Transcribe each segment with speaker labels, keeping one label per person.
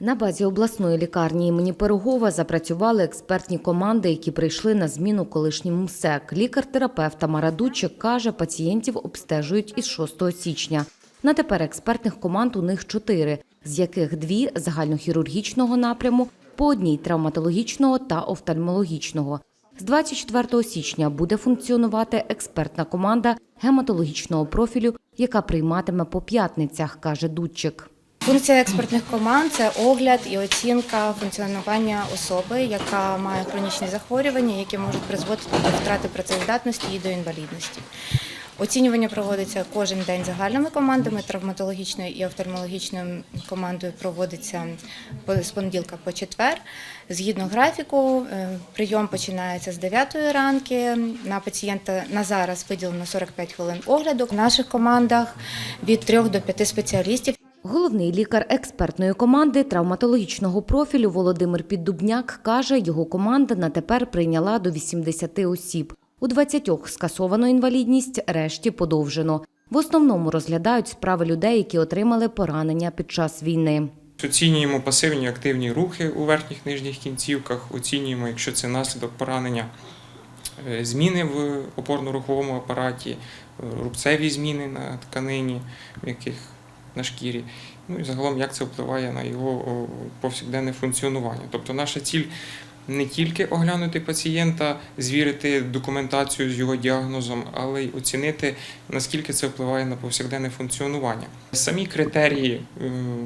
Speaker 1: На базі обласної лікарні імені Пирогова запрацювали експертні команди, які прийшли на зміну колишньому МСЕК. Лікар-терапевт Тамара Дудчик каже, пацієнтів обстежують із 6 січня. На тепер експертних команд у них чотири, з яких дві загальнохірургічного напряму, по одній травматологічного та офтальмологічного. З 24 січня буде функціонувати експертна команда гематологічного профілю, яка прийматиме по п'ятницях, каже Дудчик.
Speaker 2: Функція експертних команд це огляд і оцінка функціонування особи, яка має хронічні захворювання, які можуть призводити до втрати працездатності і до інвалідності. Оцінювання проводиться кожен день загальними командами. Травматологічною і офтальмологічною командою проводиться з понеділка по четвер. Згідно графіку, е, прийом починається з 9 ранки. На пацієнта на зараз виділено 45 хвилин огляду. В наших командах від 3 до 5 спеціалістів.
Speaker 1: Головний лікар експертної команди травматологічного профілю Володимир Піддубняк каже, його команда на тепер прийняла до 80 осіб. У 20 скасовано інвалідність, решті подовжено. В основному розглядають справи людей, які отримали поранення під час війни.
Speaker 3: Оцінюємо пасивні активні рухи у верхніх нижніх кінцівках, оцінюємо, якщо це наслідок поранення, е, зміни в опорно-руховому апараті, е, рубцеві зміни на тканині, в яких на шкірі. Ну і загалом, як це впливає на його повсякденне функціонування. Тобто наша ціль не тільки оглянути пацієнта, звірити документацію з його діагнозом, але й оцінити, наскільки це впливає на повсякденне функціонування. Самі критерії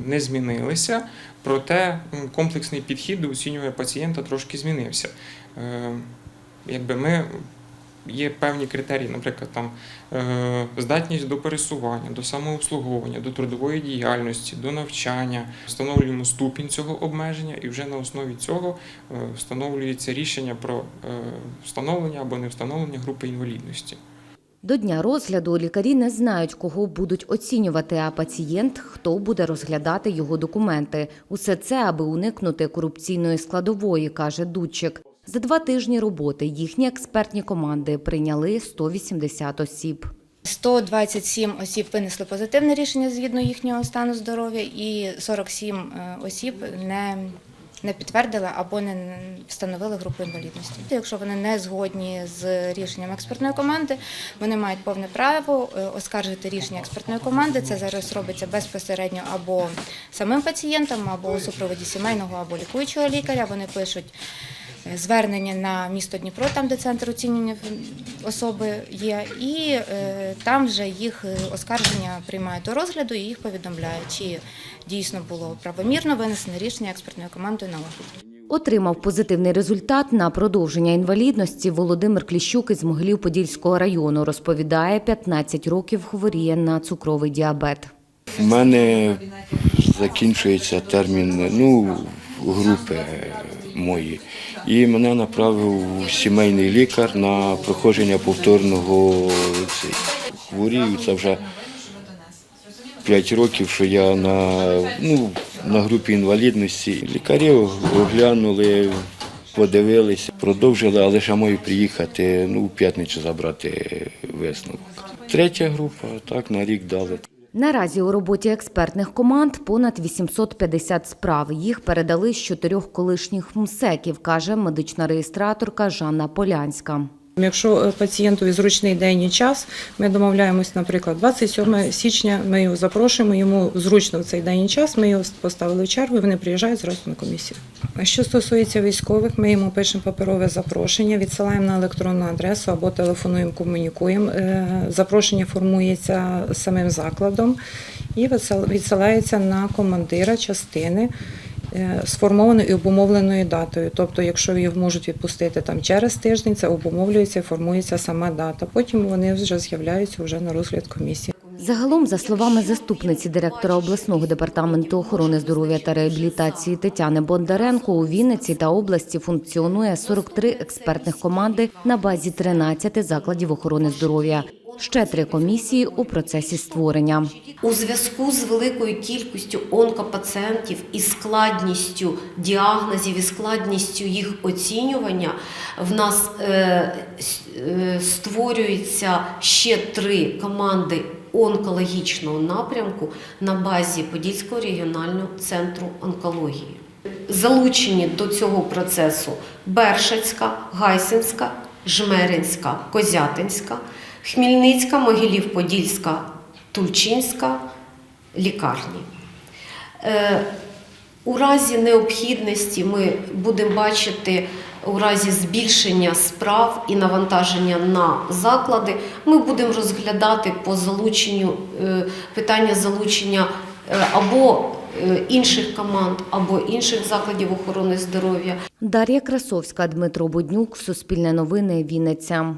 Speaker 3: не змінилися, проте комплексний підхід до оцінювання пацієнта трошки змінився. Е, Якби ми є певні критерії, наприклад, там е, здатність до пересування, до самообслуговування, до трудової діяльності, до навчання. Встановлюємо ступінь цього обмеження, і вже на основі цього е, встановлюється рішення про е, встановлення або не встановлення групи інвалідності.
Speaker 1: До дня розгляду лікарі не знають, кого будуть оцінювати, а пацієнт хто буде розглядати його документи. Усе це аби уникнути корупційної складової, каже Дудчик. За два тижні роботи їхні експертні команди прийняли 180 осіб.
Speaker 2: 127 осіб винесли позитивне рішення згідно їхнього стану здоров'я, і 47 е, осіб не, не підтвердили або не встановили групу інвалідності. Якщо вони не згодні з рішенням експертної команди, вони мають повне право е, оскаржити рішення експертної команди. Це зараз робиться безпосередньо або самим пацієнтом, або у супроводі сімейного або лікуючого лікаря. Вони пишуть звернення на місто Дніпро, там де центр оцінювання особи є, і е, там вже їх е, оскарження приймають до розгляду і їх повідомляють, чи дійсно було правомірно винесене рішення експертною командою на огляд.
Speaker 1: Отримав позитивний результат на продовження інвалідності Володимир Кліщук із Могилів-Подільського району. Розповідає, 15 років хворіє на цукровий діабет.
Speaker 4: У мене закінчується термін ну, групи мої. І мене направив сімейний лікар на проходження повторного хворію. Це вже 5 років, що я на, ну, на групі інвалідності. Лікарі оглянули, подивилися, продовжили, але ще маю приїхати ну, у п'ятницю забрати висновок. Третя група, так, на рік дали.
Speaker 1: Наразі у роботі експертних команд понад 850 справ. Їх передали з чотирьох колишніх МСЕКів, каже медична реєстраторка Жанна Полянська.
Speaker 5: Якщо е, пацієнтові зручний день і час, ми домовляємось, наприклад, 27 січня ми його запрошуємо, йому зручно в цей день і час, ми його поставили в чергу і вони приїжджають зразу на комісію. А Що стосується військових, ми йому пишемо паперове запрошення, відсилаємо на електронну адресу або телефонуємо, комунікуємо. Е, Запрошення формується самим закладом і відсилається на командира частини е, сформованою і обумовленою датою. Тобто, якщо його можуть відпустити там через тиждень, це обумовлюється формується сама дата. Потім вони вже з'являються вже на розгляд комісії.
Speaker 1: Загалом, за словами заступниці директора обласного департаменту охорони здоров'я та реабілітації Тетяни Бондаренко, у Вінниці та області функціонує 43 експертних команди на базі 13 закладів охорони здоров'я. Ще три комісії у процесі створення.
Speaker 6: У зв'язку з великою кількістю онкопацієнтів і складністю діагнозів і складністю їх оцінювання, в нас е, е, створюється ще три команди онкологічного напрямку на базі Подільського регіонального центру онкології. Залучені до цього процесу Бершацька, Гайсинська, Жмеринська, Козятинська, Хмільницька, Могилів-Подільська, Тульчинська лікарні. Е, У разі необхідності ми будемо бачити у разі збільшення справ і навантаження на заклади, ми будемо розглядати по залученню е, питання залучення е, або інших команд, або інших закладів охорони здоров'я.
Speaker 1: Дар'я Красовська, Дмитро Буднюк, Суспільне новини, Вінниця.